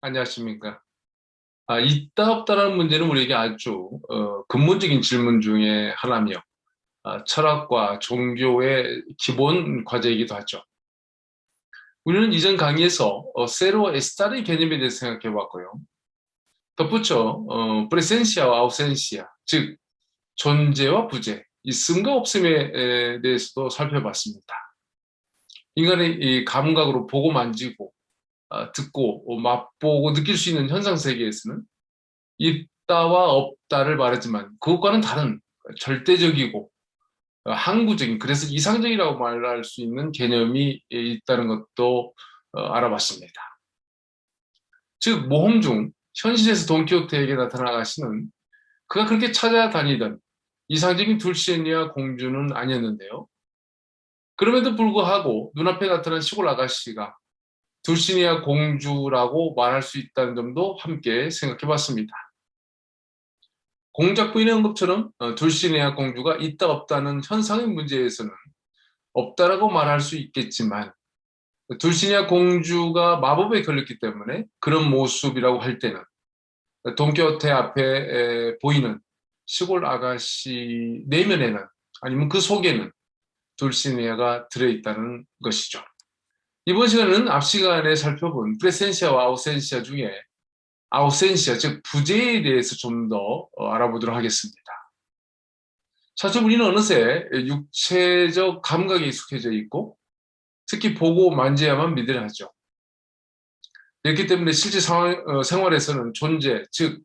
안녕하십니까. 아, 있다 없다라는 문제는 우리에게 아주 어, 근본적인 질문 중에 하나며 아, 철학과 종교의 기본 과제이기도 하죠. 우리는 이전 강의에서 어, 세로 에스타르의 개념에 대해서 생각해 봤고요. 덧붙여 어, 프레센시아와 아우센시아, 즉 존재와 부재, 있음과 없음에 대해서도 살펴봤습니다. 인간의 이 감각으로 보고 만지고 어, 듣고 어, 맛보고 느낄 수 있는 현상 세계에서는 있다와 없다를 말하지만 그것과는 다른 절대적이고 어, 항구적인 그래서 이상적이라고 말할 수 있는 개념이 있다는 것도 알아봤습니다. 즉 모험 중 현실에서 돈키호테에게 나타나가시는 그가 그렇게 찾아다니던 이상적인 둘시에니아 공주는 아니었는데요. 그럼에도 불구하고 눈앞에 나타난 시골 아가씨가 둘시니아 공주라고 말할 수 있다는 점도 함께 생각해 봤습니다. 공작 부인의 언급처럼 어, 둘시니아 공주가 있다 없다는 현상의 문제에서는 없다라고 말할 수 있겠지만 둘시니아 공주가 마법에 걸렸기 때문에 그런 모습이라고 할 때는 동교태 앞에 보이는 시골 아가씨 내면에는 아니면 그 속에는 둘시니아가 들어있다는 것이죠. 이번 시간은 앞 시간에 살펴본 프레센시아와 아우센시아 중에 아우센시아, 즉 부재에 대해서 좀더 어, 알아보도록 하겠습니다. 사실 우리는 어느새 육체적 감각에 익숙해져 있고 특히 보고 만져야만 믿으려 하죠. 그렇기 때문에 실제 상황, 어, 생활에서는 존재, 즉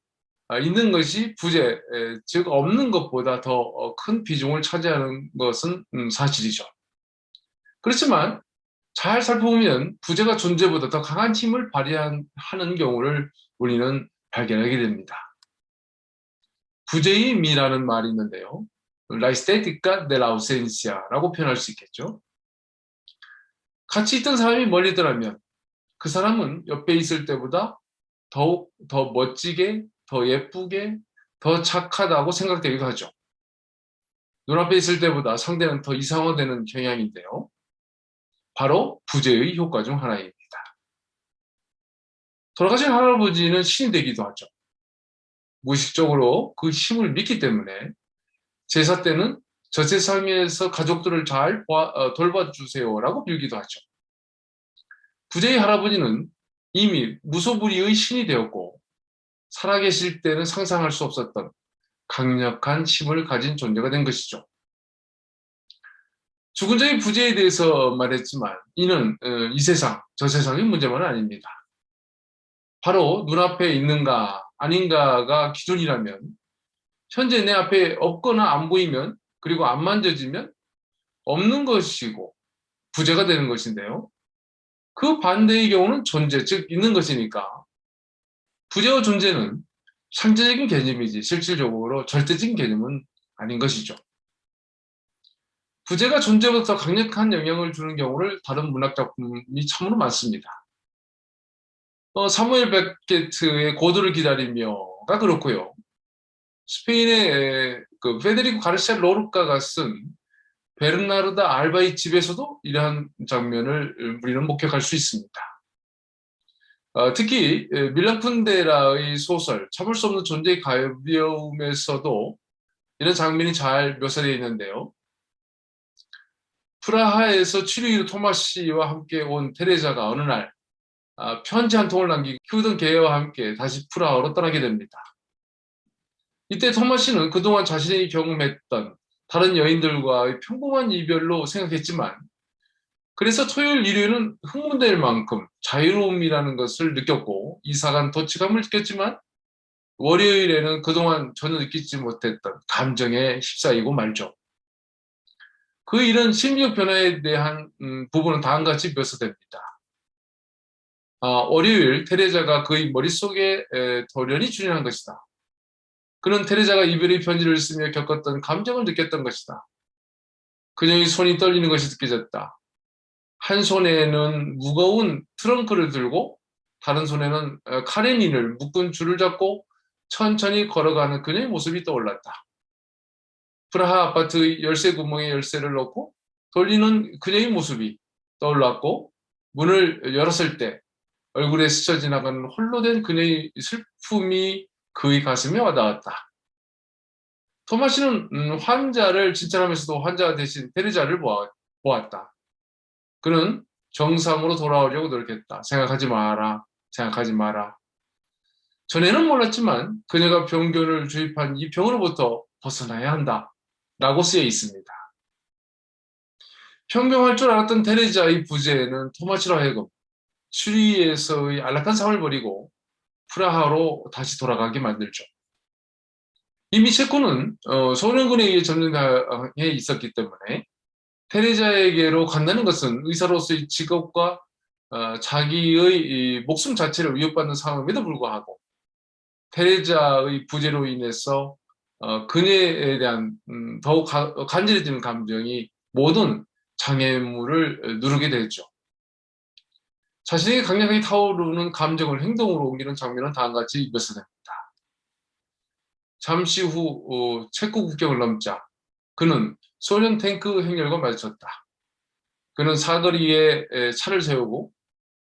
아, 있는 것이 부재, 즉 없는 것보다 더큰 어, 비중을 차지하는 것은 음, 사실이죠. 그렇지만 잘 살펴보면 부재가 존재보다 더 강한 힘을 발휘하는 경우를 우리는 발견하게 됩니다. 부재의 미라는 말이 있는데요. De la ausencia라고 표현할 수 있겠죠. 같이 있던 사람이 멀리 더라면 그 사람은 옆에 있을 때보다 더욱 더 멋지게, 더 예쁘게, 더 착하다고 생각되기도 하죠. 눈앞에 있을 때보다 상대는 더 이상화되는 경향인데요. 바로 부재의 효과 중 하나입니다. 돌아가신 할아버지는 신이 되기도 하죠. 무의식적으로 그 힘을 믿기 때문에 제사 때는 저 세상에서 가족들을 잘 어, 돌봐주세요 라고 빌기도 하죠. 부재의 할아버지는 이미 무소불위의 신이 되었고 살아계실 때는 상상할 수 없었던 강력한 힘을 가진 존재가 된 것이죠. 죽은 자의 부재에 대해서 말했지만 이는 어, 이 세상, 저 세상의 문제만 아닙니다. 바로 눈앞에 있는가 아닌가가 기준이라면 현재 내 앞에 없거나 안 보이면 그리고 안 만져지면 없는 것이고 부재가 되는 것인데요. 그 반대의 경우는 존재, 즉 있는 것이니까 부재와 존재는 상대적인 개념이지 실질적으로 절대적인 개념은 아닌 것이죠. 부재가 존재보다 더 강력한 영향을 주는 경우를 다른 문학 작품이 참으로 많습니다. 어, 사무엘 베케트의 고도를 기다리며가 그렇고요. 스페인의 그 페데리코 가르시아 로르카가 쓴 베르나르다 알바의 집에서도 이러한 장면을 우리는 목격할 수 있습니다. 어, 특히 밀란 푼데라의 소설 참을 수 없는 존재의 가벼움에서도 이런 장면이 잘 묘사되어 있는데요. 프라하에서 치료이로 토마시와 함께 온 테레자가 어느 날 아, 편지 한 통을 남기고 키우던 개와 함께 다시 프라하로 떠나게 됩니다. 이때 토마시는 그동안 자신이 경험했던 다른 여인들과의 평범한 이별로 생각했지만 그래서 토요일, 일요일은 흥분될 만큼 자유로움이라는 것을 느꼈고 이사간 도치감을 느꼈지만 월요일에는 그동안 전혀 느끼지 못했던 감정에 휩싸이고 말죠. 그 이런 심리적 변화에 대한 음, 부분은 다음과 같이 묘사됩니다. 아, 월요일 테레자가 그의 머릿속에 에, 돌연히 출현한 것이다. 그는 테레자가 이별의 편지를 쓰며 겪었던 감정을 느꼈던 것이다. 그녀의 손이 떨리는 것이 느껴졌다. 한 손에는 무거운 트렁크를 들고 다른 손에는 어, 카레닌을 묶은 줄을 잡고 천천히 걸어가는 그녀의 모습이 떠올랐다. 프라하 아파트 열쇠 구멍에 열쇠를 넣고 돌리는 그녀의 모습이 떠올랐고 문을 열었을 때 얼굴에 스쳐 지나가는 홀로 된 그녀의 슬픔이 그의 가슴에 와닿았다. 토마시는 음, 환자를 진찰하면서도 환자 대신 보아, 보았다. 그는 정상으로 돌아오려고 노력했다. 생각하지 마라. 생각하지 마라. 전에는 몰랐지만 그녀가 병균을 주입한 이 병으로부터 벗어나야 한다. 라고 쓰여 있습니다. 평병할 줄 알았던 테레자의 부재는 토마치로 하여금 추리에서의 안락한 삶을 버리고 프라하로 다시 돌아가게 만들죠. 이미 체코는 어, 소련군에 의해 점령당해 있었기 때문에 테레자에게로 간다는 것은 의사로서의 직업과 어, 자기의 목숨 자체를 위협받는 상황임에도 불구하고 테레자의 부재로 인해서 어, 그녀에 대한 음, 더욱 가, 간절해지는 감정이 모든 장애물을 누르게 되죠. 자신에게 강력하게 타오르는 감정을 행동으로 옮기는 장면은 다음과 같이 묘사됩니다. 잠시 후 어, 체코 국경을 넘자 그는 소련 탱크 행렬과 마주쳤다. 그는 사거리에 차를 세우고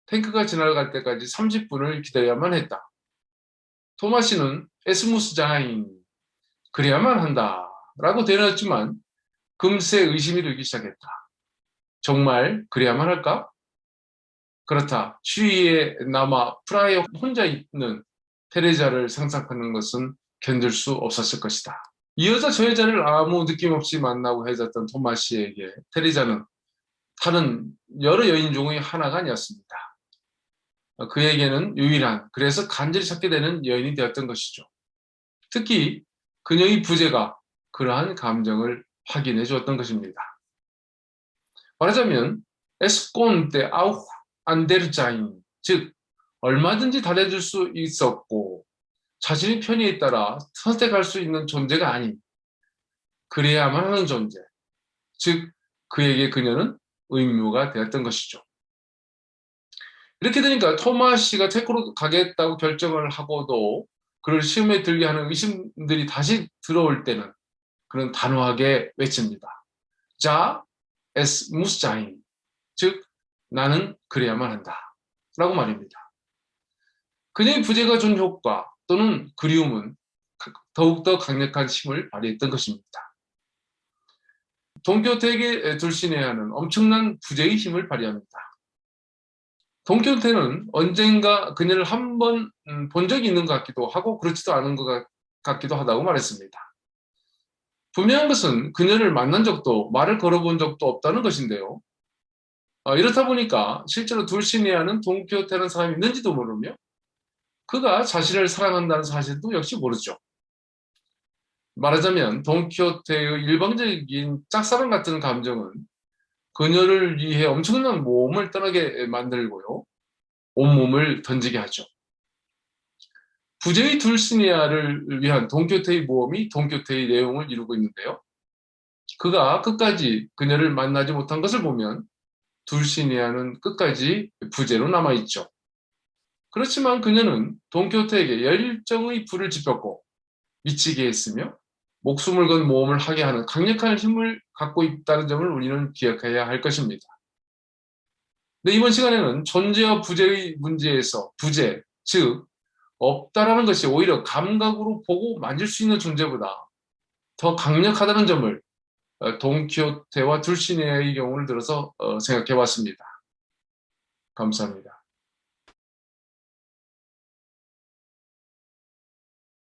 탱크가 지나갈 때까지 30분을 기다려야만 했다. 토마시는 에스무스 자인 그래야만 한다 라고 대답했지만 금세 의심이 들기 시작했다. 정말 그래야만 할까? 그렇다. 추위에 남아 프라하에 혼자 있는 테레자를 상상하는 것은 견딜 수 없었을 것이다. 이 여자 저 여자를 아무 느낌 없이 만나고 헤어졌던 토마시에게 테레자는 다른 여러 여인 중의 하나가 아니었습니다. 그에게는 유일한 그래서 간절히 찾게 되는 여인이 되었던 것이죠. 특히 그녀의 부재가 그러한 감정을 확인해 주었던 것입니다. 말하자면 에스콘테 아우 안데르자인 즉 얼마든지 달래줄 수 있었고 자신의 편의에 따라 선택할 수 있는 존재가 아닌 그래야만 하는 존재 즉 그에게 그녀는 의무가 되었던 것이죠. 이렇게 되니까 토마시가 체코로 가겠다고 결정을 하고도 그를 시험에 들게 하는 의심들이 다시 들어올 때는 그는 단호하게 외칩니다. 자, 에스 무스자인 즉 나는 그래야만 한다. 라고 말입니다. 그녀의 부재가 준 효과 또는 그리움은 더욱더 강력한 힘을 발휘했던 것입니다. 동교태에게 둘신해야 하는 엄청난 부재의 힘을 발휘합니다. 동교태는 언젠가 그녀를 한 번본 음, 적이 있는 것 같기도 하고 그렇지도 않은 것 같기도 하다고 말했습니다. 분명한 것은 그녀를 만난 적도 말을 걸어본 적도 없다는 것인데요. 어, 이렇다 보니까 실제로 둘시니아는 동키호테라는 사람이 있는지도 모르며 그가 자신을 사랑한다는 사실도 역시 모르죠. 말하자면 동키호테의 일방적인 짝사랑 같은 감정은 그녀를 위해 엄청난 몸을 떠나게 만들고요. 온몸을 던지게 하죠. 부제의 둘시니아를 위한 동키호테의 모험이 동키호테의 내용을 이루고 있는데요. 그가 끝까지 그녀를 만나지 못한 것을 보면 둘시니아는 끝까지 부재로 남아있죠. 그렇지만 그녀는 돈키호테에게 열정의 불을 지폈고 미치게 했으며 목숨을 건 모험을 하게 하는 강력한 힘을 갖고 있다는 점을 우리는 기억해야 할 것입니다. 네, 이번 시간에는 존재와 부재의 문제에서 부재, 즉 없다라는 것이 오히려 감각으로 보고 만질 수 있는 존재보다 더 강력하다는 점을 어, 동키호테와 둘시네의 경우를 들어서 어, 생각해 봤습니다. 감사합니다.